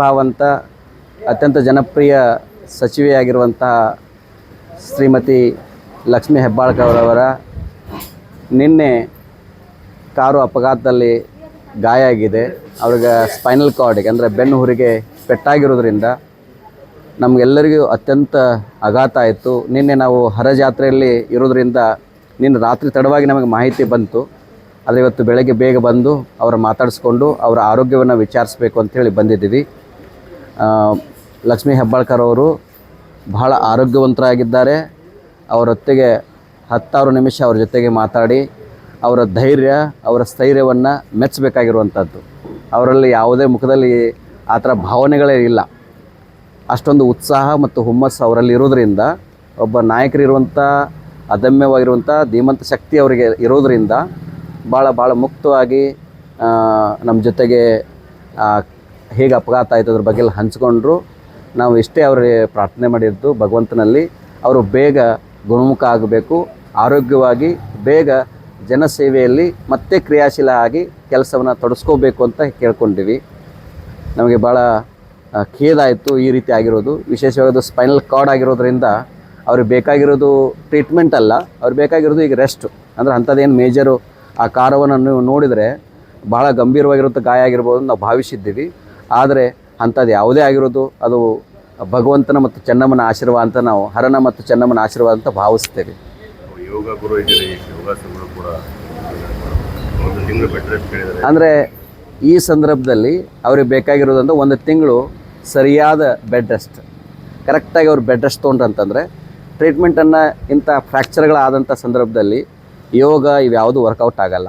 ಪ್ರತಿಭಾವಂತ ಅತ್ಯಂತ ಜನಪ್ರಿಯ ಸಚಿವೆಯಾಗಿರುವಂತಹ ಶ್ರೀಮತಿ ಲಕ್ಷ್ಮೀ ಹೆಬ್ಬಾಳ್ಕರ್ ನಿನ್ನೆ ಕಾರು ಅಪಘಾತದಲ್ಲಿ ಗಾಯ ಆಗಿದೆ. ಅವ್ರಿಗೆ ಸ್ಪೈನಲ್ ಕಾರ್ಡಿಗೆ ಅಂದರೆ ಬೆನ್ನು ಹುರಿಗೆ ಪೆಟ್ಟಾಗಿರೋದ್ರಿಂದ ನಮಗೆಲ್ಲರಿಗೂ ಅತ್ಯಂತ ಆಘಾತ ಆಯಿತು. ನಿನ್ನೆ ನಾವು ಹರಜಾತ್ರೆಯಲ್ಲಿ ಇರೋದ್ರಿಂದ ನಿನ್ನೆ ರಾತ್ರಿ ತಡವಾಗಿ ನಮಗೆ ಮಾಹಿತಿ ಬಂತು. ಆದರೆ ಇವತ್ತು ಬೆಳಗ್ಗೆ ಬೇಗ ಬಂದು ಅವರು ಮಾತಾಡಿಸ್ಕೊಂಡು ಅವರ ಆರೋಗ್ಯವನ್ನು ವಿಚಾರಿಸಬೇಕು ಅಂತೇಳಿ ಬಂದಿದ್ದೀವಿ. ಲಕ್ಷ್ಮೀ ಹೆಬ್ಬಾಳ್ಕರ್ ಅವರು ಬಹಳ ಆರೋಗ್ಯವಂತರಾಗಿದ್ದಾರೆ. ಅವರೊತ್ತಿಗೆ ಹತ್ತಾರು ನಿಮಿಷ ಅವ್ರ ಜೊತೆಗೆ ಮಾತಾಡಿ, ಅವರ ಧೈರ್ಯ, ಅವರ ಸ್ಥೈರ್ಯವನ್ನು ಮೆಚ್ಚಬೇಕಾಗಿರುವಂಥದ್ದು ಅವರಲ್ಲಿ ಯಾವುದೇ ಮುಖದಲ್ಲಿ ಆ ಥರ ಭಾವನೆಗಳೇ ಇಲ್ಲ. ಅಷ್ಟೊಂದು ಉತ್ಸಾಹ ಮತ್ತು ಹುಮ್ಮಸ್ಸು ಅವರಲ್ಲಿ ಇರೋದರಿಂದ, ಒಬ್ಬ ನಾಯಕರಿರುವಂಥ ಅದಮ್ಯವಾಗಿರುವಂಥ ಧೀಮಂತ ಶಕ್ತಿ ಅವರಿಗೆ ಇರೋದರಿಂದ ಭಾಳ ಭಾಳ ಮುಕ್ತವಾಗಿ ನಮ್ಮ ಜೊತೆಗೆ ಹೇಗೆ ಅಪಘಾತ ಆಯಿತು ಅದ್ರ ಬಗ್ಗೆ ಹಂಚಿಕೊಂಡ್ರು. ನಾವು ಇಷ್ಟೇ ಅವರಿಗೆ ಪ್ರಾರ್ಥನೆ ಮಾಡಿದ್ದು ಭಗವಂತನಲ್ಲಿ. ಅವರು ಬೇಗ ಗುಣಮುಖ ಆಗಬೇಕು. ಆರೋಗ್ಯವಾಗಿ ಬೇಗ ಜನಸೇವೆಯಲ್ಲಿ ಮತ್ತೆ ಕ್ರಿಯಾಶೀಲ ಆಗಿ ಕೆಲಸವನ್ನು ತೊಡಸ್ಕೋಬೇಕು ಅಂತ ಕೇಳ್ಕೊಂಡಿವಿ. ನಮಗೆ ಭಾಳ ಖೇದಾಯಿತು ಈ ರೀತಿ ಆಗಿರೋದು. ವಿಶೇಷವಾಗಿ ಸ್ಪೈನಲ್ ಕಾರ್ಡ್ ಆಗಿರೋದ್ರಿಂದ ಅವ್ರಿಗೆ ಬೇಕಾಗಿರೋದು ಟ್ರೀಟ್ಮೆಂಟ್ ಅಲ್ಲ. ಅವ್ರಿಗೆ ಬೇಕಾಗಿರೋದು ಈಗ ರೆಸ್ಟ್ ಅಂದರೆ ಅಂಥದ್ದೇನು ಮೇಜರು ಆ ಕಾರವನ್ನು ನೀವು ನೋಡಿದರೆ ಭಾಳ ಗಂಭೀರವಾಗಿರುವಂಥ ಗಾಯ ಆಗಿರ್ಬೋದು ನಾವು ಭಾವಿಸಿದ್ದೀವಿ. ಆದರೆ ಅಂಥದ್ದು ಯಾವುದೇ ಆಗಿರೋದು ಅದು ಭಗವಂತನ ಮತ್ತು ಚೆನ್ನಮ್ಮನ ಆಶೀರ್ವಾದ ಅಂತ ನಾವು ಹರನ ಮತ್ತು ಚೆನ್ನಮ್ಮನ ಆಶೀರ್ವಾದ ಅಂತ ಭಾವಿಸ್ತೇವೆ. ಯೋಗ ಗುರು ಯೋಗಾಸನಗಳು ಕೂಡ ಅಂದರೆ ಈ ಸಂದರ್ಭದಲ್ಲಿ ಅವ್ರಿಗೆ ಬೇಕಾಗಿರೋದಂದ್ರೆ ಒಂದು ತಿಂಗಳು ಸರಿಯಾದ ಬೆಡ್ ರೆಸ್ಟ್ ಕರೆಕ್ಟಾಗಿ ಅವ್ರು ಬೆಡ್ ರೆಸ್ಟ್ ತೊಗೊಂಡ್ರು ಅಂತಂದರೆ ಟ್ರೀಟ್ಮೆಂಟನ್ನು ಇಂಥ ಫ್ರ್ಯಾಕ್ಚರ್ಗಳಾದಂಥ ಸಂದರ್ಭದಲ್ಲಿ ಯೋಗ ಇವ್ಯಾವುದು ವರ್ಕೌಟ್ ಆಗಲ್ಲ.